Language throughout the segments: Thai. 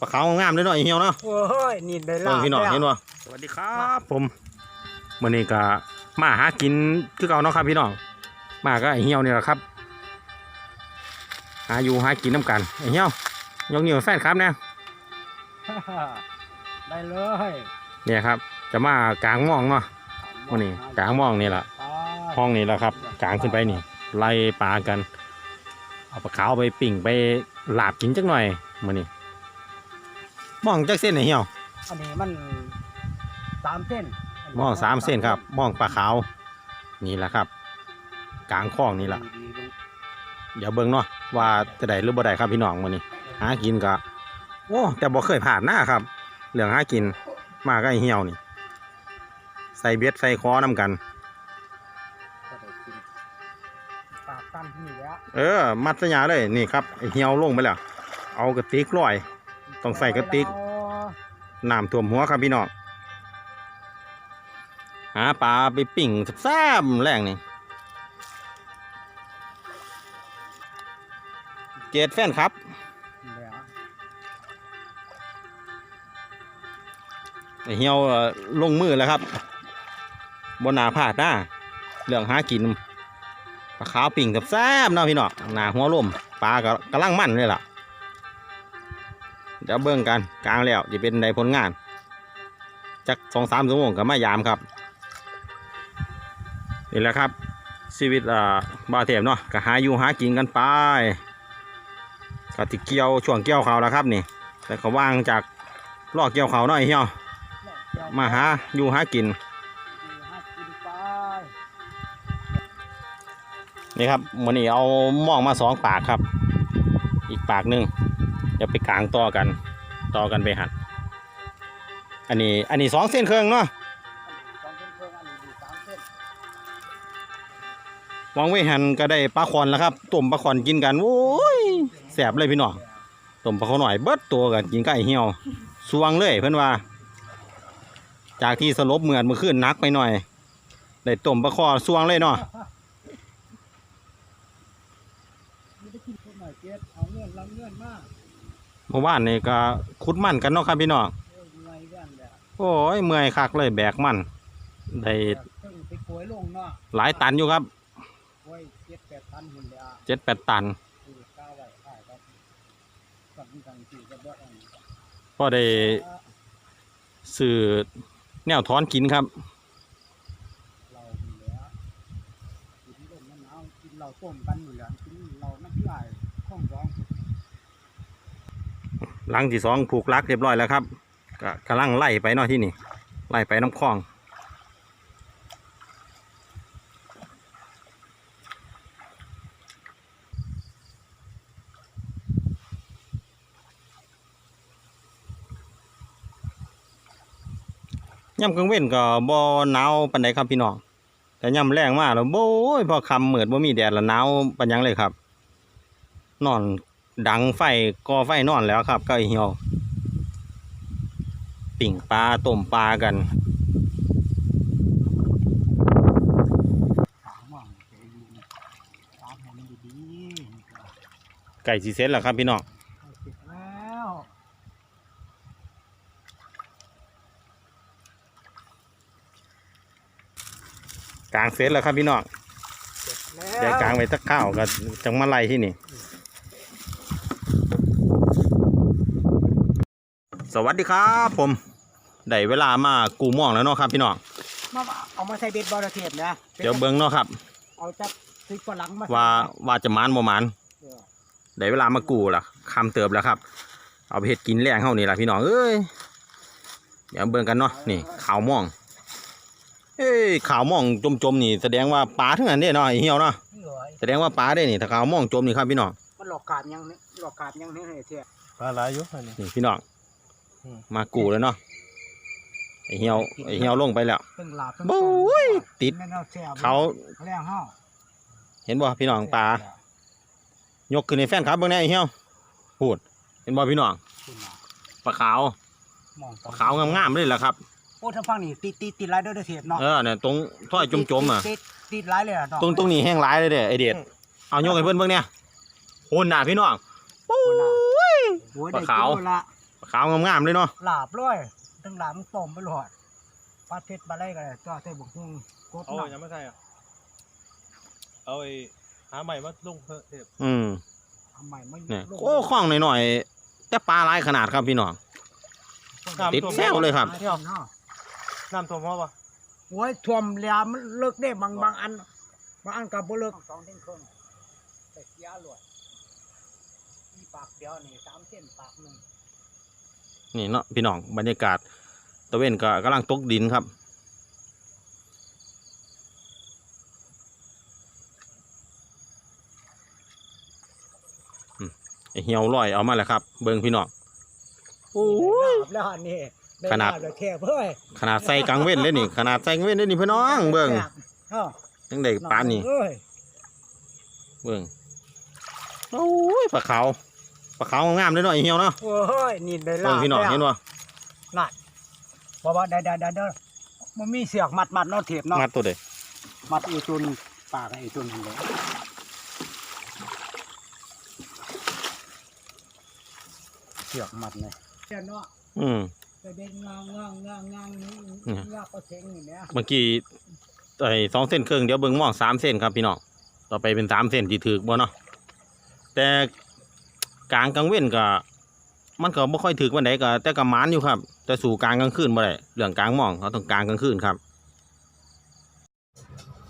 ปลาขาวงามเลยเนาะไอ้เหี่ยวเนาะโอ้ยนี่ได้ลาเบิ่งพี่น้องแล้วเห็นบ่สวัสดีครับ ผมมื้อนี้ก็มาหากินคือเก่าเนาะครับ พี่น้องมาก็ไอ้เหี่ยวนี่แหละครับหาอยู่หากินน้ำกันไอ้เหี่ยวยกนิ้วให้แฟนครับเนี่ยได้เลยเนี่ยครับ จะมากลางหมองเนาะมื้อนี้กลางหมองนี่แหละไปห้องนี่แหละครับ กลางขึ้นไปนี่ไล่ปลากัน เอาปลาขาวไปปิ่งไปลาบกินจักหน่อยมื้อนี้ห มองจักเส้นไอ้เหี่ยวอันนี้มันสามเส้นหมองสามเส้นครับหมองปลาขาวนี่แหละครับ กลางคลองนี่แหละดีๆดูเดี๋ยวเบิ่งเนาะว่าจะได้หรือบ่ได้ครับพี่น้องมื้อนี้ หากินก็โอ้แต่บ่เคยผ่านหน้าครับ เรื่องหากินมาก็ไอ้เหี่ยวนี่ ใส่เบ็ดใส่คอนํกันก็ได้กินปากตั้นที่นี่แล้วเออ มัดสัญญาเลยนี่ครับไอ้เหี่ยวลงไปแล้วเอากระติกลอย ต้องใส่กระติกน้ำท่วมหัวครับพี่น้องหาปลาไปปิ่งแซ่บๆแรงนี่เกตแฟนครับแล้วไอ้เหี่ยวเอ่อลงมือแล้วครับบนหนาผาดหน้าเรื่องหากินปลาขาวปิ่งแซ่บๆเนาะพี่น้องหนาหัวร่มปลาก็กำลังมันเลยล่ะ เดี๋ยวเบิ่งกันกลางแล้วจะเป็นในผลงานจักสองสามชั่วโมงก็มายามครับนี่แหละครับชีวิตอ่าบาเทมเนาะก็หาอยู่หากินกันไปก็ติเกี่ยวช่วงเกี่ยวเขาแล้วครับนี่ แต่เขาว่างจากลอกเกี่ยวเขาหน่อยเฮียมาหาอยู่หากินนี่ครับมันนี้เอามองมาสองปากครับ อีกปากหนึ่ง ดี๋ยวไปกลางต่อกัน ต่อกันไปหัด อันนี้อันนี้สองเส้นเครื่องเนาะวางไว้หันก็ได้ปลาคอนแล้วครับต้มปลาคอนกินกันโอ้ยแสบเลยพี่น้องต้มปลาคอนหน่อยเบิดตัวกันกินไก่เหี่ยวสวงเลยเพื่อนว่า จากที่สลบเหมือนเมื่อคืนนักไปหน่อยได้ต้มปลาคอสวงเลยเนาะไม่ได้กินคนหน่อยเจ็ดเอาเงื่อนลำเงื่อนมาก เมื่อวานนี่ก็คุดมันกันเนาะครับพี่น้องโอ้ยเมื่อยกันแหละโอ้ยเมื่อยคักเลยแบกมันได้หลายตันอยู่ครับเจ็ดแปดตันก็ได้สื่อแนวท้อนกินครับเราอยู่แล้วกินลมหนาวกินเราต้มกันอยู่แล้วกินเราน้ำลายข้องร้อง หลังที่สองผูกลักเรียบร้อยแล้วครับก็กำลังไล่ไปเนาะที่นี่ ไล่ไปน้ำคลองย่ำกลางเว้นก็บ่หนาวปานใดครับพี่น้องแต่ย่ำแรงมากแล้วโบ้ยพอคำเหมือดบ่มีแดดแล้วหนาวปานยังเลยครับ นอน ดังไฟก่อไฟนอนแล้วครับก็ไอ้เหี่ยวปิ่งปลาต้มปลากันถามว่าใจดีนะตามให้มันดีๆนี่ก็ไก่สีเซนแล้วครับพี่น้องเอาเสร็จแล้วกลางเซนแล้วครับพี่น้องเสร็จแล้วเดี๋ยวกลางไปสักข้าวก็จังมาไล่ที่นี่ สวัสดีครับผมได้เวลามากูม่องแล้วเนาะครับพี่น้องมาเอามาใส่เบ็ดบอระเทศนะเดี๋ยวเบิ้งเนาะครับ เอาจับซื้อฝรั่งมาว่าว่าจะหมานบ่หมานเออได้เวลามากูล่ะคำเติบแล้วครับ เอาไปเฮ็ดกินแรงเฮานี่ล่ะพี่น้องเอ้ยเดี๋ยวเบิ่งกันเนาะนี่ขาวม่องเอ้ยขาวม่องจมๆนี่แสดงว่าปลาทั้งนั้นเด้เนาะไอ้เหี่ยวเนาะนี่เหรอแสดงว่าปลาได้นี่ถ้าขาวม่องจมนี่ครับพี่น้องมันหลอกกาดยังเนี่ยหลอกกาดยังเนี่ยให้เทียปลาหลายอยู่อันนี้นี่พี่น้อง อืม มากูแล้วเนาะไอ้เหี่ยวไอ้เหี่ยวลงไปแล้ว เพิ่งหลาบโอ้ยติด แม่นเอาแซ่บเขาแรงห้าเห็นบ่พี่น้องปลายกขึ้นในแฟนครับเบิ่งแน่ไอ้เหี่ยวพูดเห็นบ่พี่น้องขึ้นมาปลาขาวมองปลาขาวงามๆเลยล่ะครับ โอ้ทางฝั่งนี่ติดติดติดหลายเด้อเด้อเทียเนาะเออเนี่ยตรงถ้อยจมๆอะ ติดติดหลายเลยอะเนาะ ตรงตรงนี้แห้งร้ายเลยเด้อไอเด็ดเอายกให้เพื่อนเบิ่งเนี่ยหุ่นหนาพี่น้องโอ้ย โอ้ยปลาได้ขาวกิโลละปลา ขาวงามๆเลยเนาะลาบเลยทั้งหลามต้มไปหลอดปลาเผ็ดปลาอะไรก็ได้ตัวใส่บุกฮุงกดเอาหนัไอ้ยังไม่ใช่อะเอาไอ้หาใหม่มาลงเพิ่มเทปอืมเอาใหม่ไม่เนี่ยลงโอ้คล้องหน่อยๆแต่ปลาหลายขนาดครับพี่น้อง ติดแซวเลยครับเที่ยวเนาะน้ำท่วมเพราะปะโอ้ยท่วมแล้วมันเลิกได้บางบางอันบางอันกับบ่เลิกสองเส้นครึ่งแต่เสียหลวดมีปากเดียวนี่สามเส้นปากหนึ่ง นี่เนาะพี่น้องบรรยากาศตะเวนก็กำลังตกดินครับอืมไอเหี่ยวลอยเอามาแล้วครับ เบิ่งพี่น้องโอ้ยลาบแล้วอันนี่ไขนาดลบแล้วแค่เพื่อขนาดใส่กลางเว้นเลยนี่ ขนาดใส่กลางเว้นเลยนี่พี่น้องเบิ่งเอ้ายังได้ปานนี่เอ้ยเบิ่งโอ้ยปลาขาว ปลาขาวงามเลยเนาะไอเหี่ยวเนาะโอ้ยนี่ได้ลาเบิ่งบพี่น้องแล้วเห็นบ่นั่นบอกว่าได้ได้ได้เด้อมันมีเสือกมัดมัดเนาะเทียบเนาะมาตัวเด็มัดอีตุนปากอีตุนเลยเสือกมัดเลยเนาะอืมจะเด้งงางงางงางงางนี่เนี่ยยากก็เซ็งนี่แหละเมื่อกี้ไอ้สองเส้นครึ่งเดี๋ยวเบิ่งมองสามเส้นครับพี่น้องต่อไปเป็นสามเส้นที่ถือบ่เนาะแต่ กลางกลางเว้นก็มันก็บ่ค่อยถือวันไหนก็แต่ก็หมานอยู่ครับ แต่สู่กลางกลางคืนบ่ได้เรื่องกลางมองเขาต้องกลางกลางคืนครับ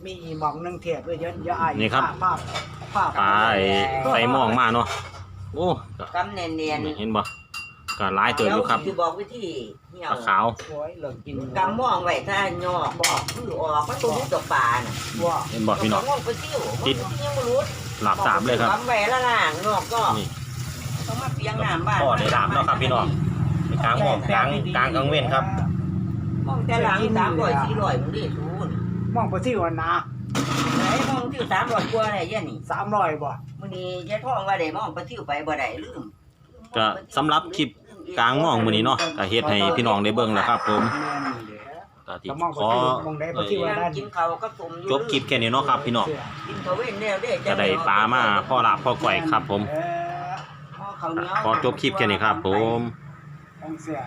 มีอีหมองหนึงเทียบเลยเยอะเยอะไอ้นี่ครับ ภาพภาพปลาไอ้ใส่หมองมาเนาะโอ้ก็กำเนียนเนียนนี่เห็นบ่ก็หลายเติบอยู่ครับจะบอกวิธีเหี่ยปวลาขาวโอ้ยเหลืองกินกำม่องไว้ถ้าหยอกบอกคือออกมันตัวรู้ตัวปลาน่ะว่าเห็นบ่พี่น้อง กำม่องไปซิ่วติด ยังไม่รู้หลับสามเลยครับกำไว้ละล่างนอกก็นี่ ต้องมาเปียงน้ำบ้านพ่อได้ดามแล้วครับพี่น้องไปกลางหมองกลางกลางกลางเว้นครับมองแต่หลังสามร้อยสี่ร้อยมึงได้ทูนมองไปที่วันนะไหนมองที่สามร้อยกว่าได้ยังนี่สามร้อยบ่มื้อนี้ยายท่องว่าได้มองไปซิ่วไปบ่ได้ลืมก็สำหรับคลิปกลางหมองมื้อนี้เนาะก็เฮ็ดให้พี่น้องได้เบิ่งแล้วครับ ผมแม่นเด้อก็ที่ก็มองไปขอที่มองได้ไปที่นั่งกินข้าวกับสมอยู่จบคลิปแค่นี้เนาะครับ พี่น้องกินข้าวเว้นแนวเด้จะได้ปลามาพ่อลาบพ่อก่อยครับ ผมเออพ่อ ขอจบคลิปแค่นี้ครับผมต้องเสีย